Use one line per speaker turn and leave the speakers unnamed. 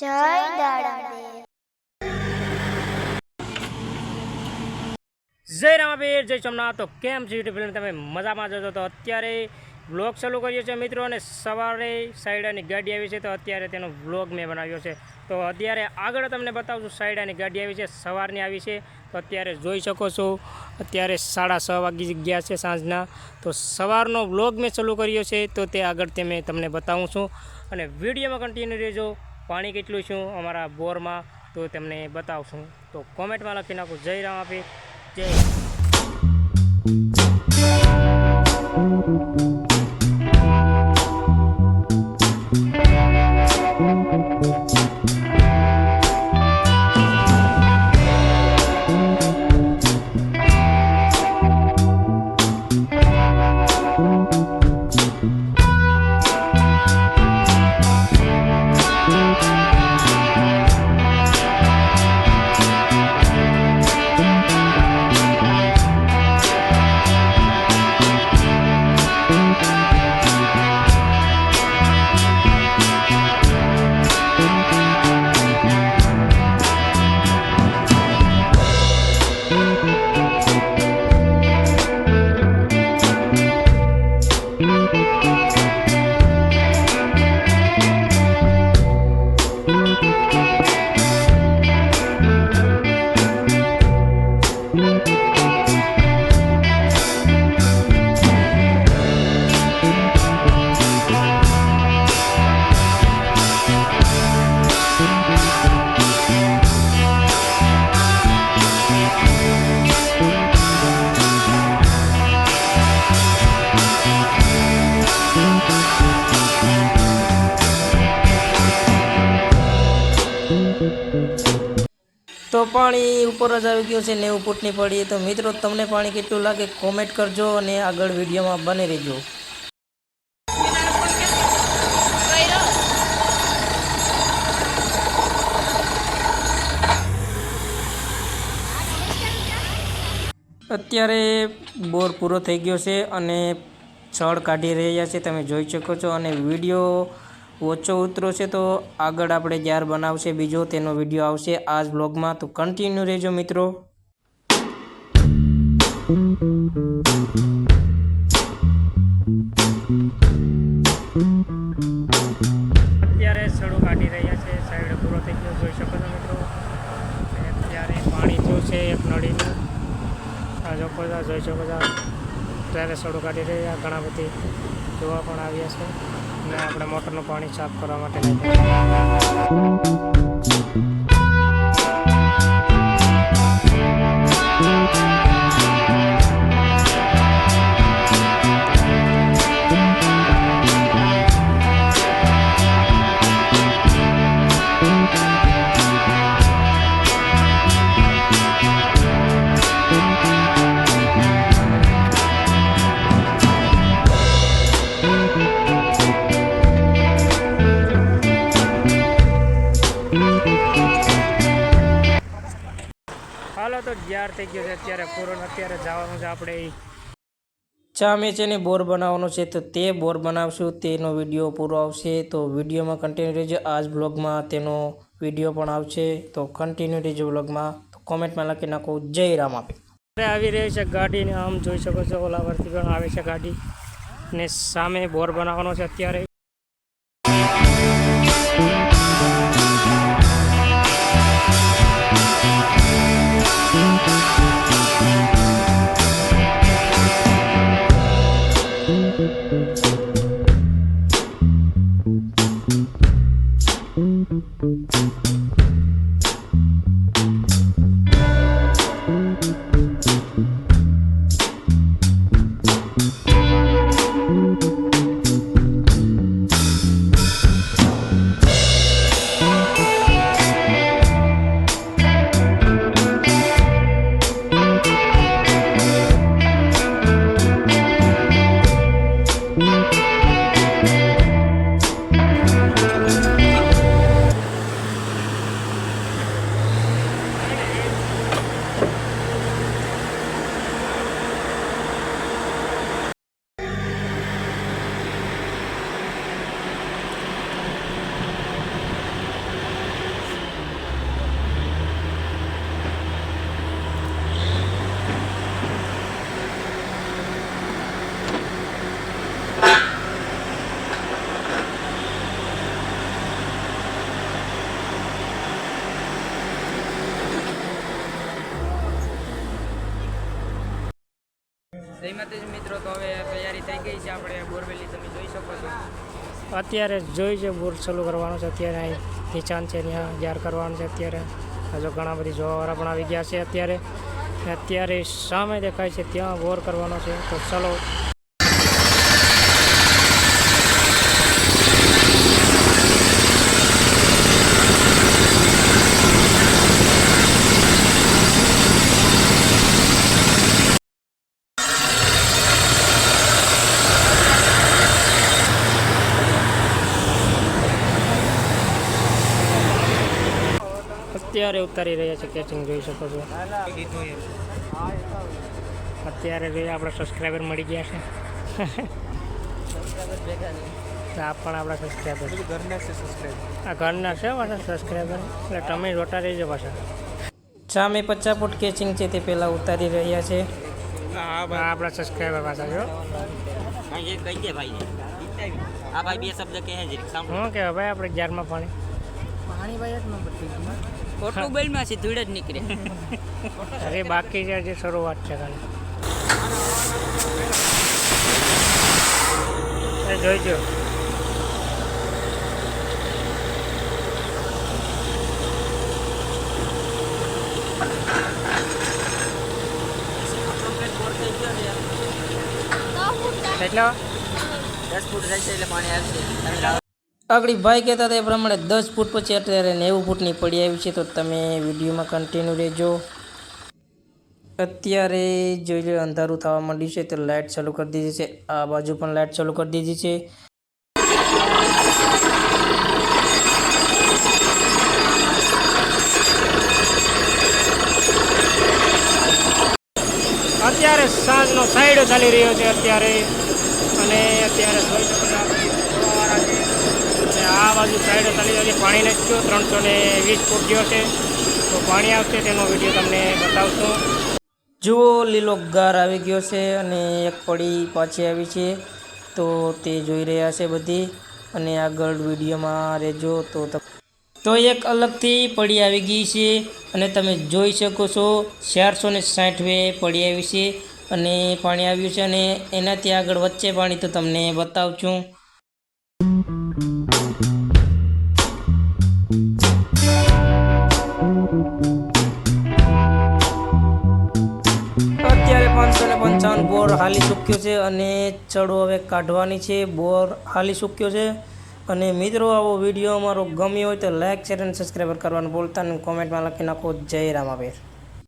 જય દાડાદેવ.
જય રામાબીર જય સોમનાથ. તો કેમ છે યુટ્યુબ તમે મજામાં જશો તો અત્યારે વ્લોગ ચાલુ કર્યો છે મિત્રો અને સવારે સાઈડાની ગાડી આવી છે, તો અત્યારે તેનો વ્લોગ મેં બનાવ્યો છે. તો અત્યારે આગળ તમને બતાવું છું સાઈડાની ગાડી આવી છે, સવારની આવી છે. તો અત્યારે જોઈ શકો છો, અત્યારે સાડા છ વાગી ગયા છે સાંજના. તો સવારનો વ્લોગ મેં ચાલુ કર્યો છે, તો તે આગળ તે મેં તમને બતાવું છું. અને વિડીયોમાં કન્ટિન્યુ રહેજો. પાણી કેટલું છું અમારા બોરમાં તો તમને બતાવશું. તો કોમેન્ટમાં લખી નાખું. જય રામાપીર જય
તો પાણી ઉપર જ આવી ગયું છે નેવું ફૂટની પડી. તો મિત્રો, તમને પાણી કેટલું લાગે કોમેન્ટ કરજો અને આગળ વિડીયોમાં બની રહેજો. અત્યારે બોર પૂરો થઈ ગયો છે અને છળ કાઢી રહ્યા છે. તમે જોઈ શકો છો અને વીડિયો ઓછો ઉતરો છે તો આગળ આપણે જ્યાર બનાવશે, બીજો તેનો વીડિયો આવશે આ જ બ્લોગમાં તો કન્ટિન્યુ રહેજો મિત્રો.
અત્યારે સડો કાઢી રહ્યા છે, સાઈડ પૂરો થઈ ગયો, જોઈ શકો છો મિત્રો. અત્યારે પાણી જો છે એક નળીનું. આ જોકો બધા જોઈ શકો છો. ત્યારે સડો કાઢી રહ્યા ઘણા બધી જોવા પણ આવ્યા છે. આપણે મોટરનું પાણી સાફ કરવા માટે લઈ ગયા. હાલો તો જ્યાર થઈ ગયો છે અત્યારે પૂરણ અત્યારે જવાનું છે આપણે. ઈ
ચા મેં છે ને બોર બનાવવાનો છે તો તે બોર બનાવશું તેનો વીડિયો પૂરો આવશે. તો વિડીયોમાં કન્ટિન્યુ રહેજો. આજ બ્લોગમાં તેનો વીડિયો પણ આવશે. તો કન્ટિન્યુ રહેજો બ્લોગમાં તો કોમેન્ટમાં લખી નાખો. જય રામ આપે.
આવી રહી છે ગાડીને. આમ જોઈ શકો છો ઓલા પરથી પણ આવે છે ગાડી. ને સામે બોર બનાવવાનો છે અત્યારે. Thank you.
જય જ મિત્રો, તો હવે તૈયારી થઈ ગઈ છે. આપણે બોરવેલી તમે જોઈ શકો છો.
અત્યારે જોઈ છે, બોર ચાલુ કરવાનું છે. અત્યારે અહીં નીચાણ છે, ત્યાં જાર કરવાનું છે. અત્યારે હજુ ઘણા બધી જોવાવાળા પણ આવી ગયા છે અત્યારે. અત્યારે સામે દેખાય છે, ત્યાં બોર કરવાનો છે. તો ચલો અત્યારે ઉતારી રહ્યા છે કેચિંગ જોઈ શકો છો. અત્યારે જોઈએ આપણા સબસ્ક્રાઈબર મળી ગયા છે. આ પણ આપણા સબસ્ક્રાઈબર આ ઘરના છે પાછા સબસ્ક્રાઈબર એટલે તમે જોતા રહેજો પાછા.
સામે પચાસ ફૂટ કેચિંગ છે તે પહેલાં ઉતારી રહ્યા છે.
આપણા સબસ્ક્રાઈબર પાછા જો.
કહી દે ભાઈ. આ ભાઈ બે શબ્દ કહે છે.
શું કહેવાય ભાઈ આપણે જારમાં પાણી.
ખોટું બોલમાં છે ધૂળ જ નીકળે.
અરે બાકી છે હજી શરૂઆત છે ખાલી એ જોઈજો. કેટલા?
દસ ફૂટ રહેશે એટલે પાણી આવશે તમે લાવો.
આગળ ભાઈ કહેતા હતા એ પ્રમાણે દસ ફૂટ પછી અત્યારે નેવું ફૂટની પડી આવી છે, તો તમે વિડીયોમાં કન્ટિન્યુ રહેજો. અત્યારે જોઈ લો, અંધારું થવા માંડ્યું છે, તો લાઇટ ચાલુ કરી દીધી છે. આ બાજુ પણ લાઇટ ચાલુ કરી દીધી છે.
અત્યારે સાંજનો સાઈડો ચાલી રહ્યો છે અત્યારે, અને અત્યારે જોઈ શકો છો આપણે ફુવારા છે અને આ બાજુ સાઈડ ચાલી જાય પાણી નથી ત્રણસો ને વીસ ફૂટ જેવો છે. તો પાણી આવશે તેનો વીડિયો તમને બતાવશું.
જુઓ, લીલો ગાર આવી ગયો છે અને એક પડી પાછી આવી છે. તો તે જોઈ રહ્યા છે બધી. અને આગળ વિડીયોમાં રહેજો તો તો એક અલગથી પડી આવી ગઈ છે અને તમે જોઈ શકો છો, ચારસો ને સાઠવે પડી આવી છે અને પાણી આવ્યું છે અને એનાથી આગળ વચ્ચે પાણી તો તમને બતાવું છું. પાંચસો ને પંચાવન, બોર હાલી ચૂક્યો છે અને ચડો હવે કાઢવાની છે. બોર હાલી ચૂક્યો છે. અને મિત્રો, આવો વીડિયો અમારો ગમ્યો હોય તો લાઇક શેર અને સબસ્ક્રાઈબર કરવાનું બોલતા અને કોમેન્ટમાં લખી નાખો. જય રામાબેર